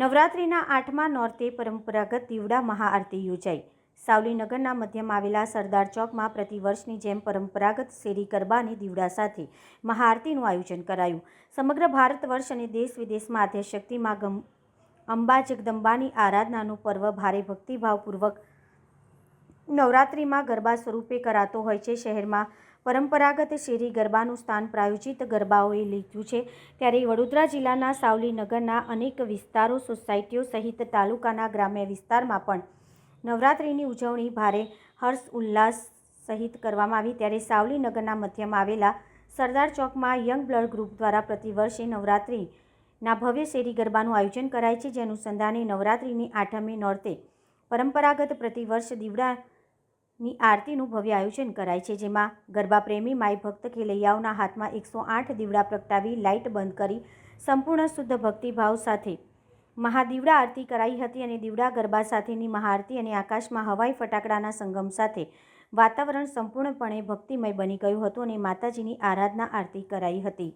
નવરાત્રિના આઠમા નોરતે પરંપરાગત દીવડા મહાઆરતી યોજાઈ. સાવલીનગરના મધ્યમાં આવેલા સરદાર ચોકમાં પ્રતિવર્ષની જેમ પરંપરાગત શેરી ગરબાની દીવડા સાથે મહાઆરતીનું આયોજન કરાયું. સમગ્ર ભારત વર્ષ અને દેશ વિદેશમાં આદ્યશક્તિમાં ગમ અંબા જગદંબાની આરાધનાનું પર્વ ભારે ભક્તિભાવપૂર્વક નવરાત્રિમાં ગરબા સ્વરૂપે કરાતો હોય છે શહેરમાં. પરંપરાગત શેરી ગરબાનું સ્થાન પ્રાયોજિત ગરબાઓએ લીધું છે. ત્યારે વડોદરા જિલ્લાના સાવલીનગરના અનેક વિસ્તારો સોસાયટીઓ સહિત તાલુકાના ગ્રામ્ય વિસ્તારમાં પણ નવરાત્રિની ઉજવણી ભારે હર્ષ ઉલ્લાસ સહિત કરવામાં આવી. ત્યારે સાવલીનગરના મધ્યમાં આવેલા સરદાર ચોકમાં યંગ બ્લડ ગ્રુપ દ્વારા પ્રતિવર્ષે નવરાત્રિના ભવ્ય શેરી ગરબાનું આયોજન કરાય છે. જેનું સંધાને નવરાત્રિની આઠમી નોરતે પરંપરાગત પ્રતિવર્ષ દીવડાની આરતીનું ભવ્ય આયોજન કરાય છે, જેમાં ગરબા પ્રેમી માય ભક્ત ખેલૈયાઓના હાથમાં એકસો આઠ દીવડા પ્રગટાવી લાઇટ બંધ કરી સંપૂર્ણ શુદ્ધ ભક્તિભાવ સાથે મહાદીવડા આરતી કરાઈ હતી અને દીવડા ગરબા સાથેની મહાઆરતી અને આકાશમાં હવાઈ ફટાકડાના સંગમ સાથે વાતાવરણ સંપૂર્ણપણે ભક્તિમય બની ગયું હતું અને માતાજીની આરાધના આરતી કરાઈ હતી.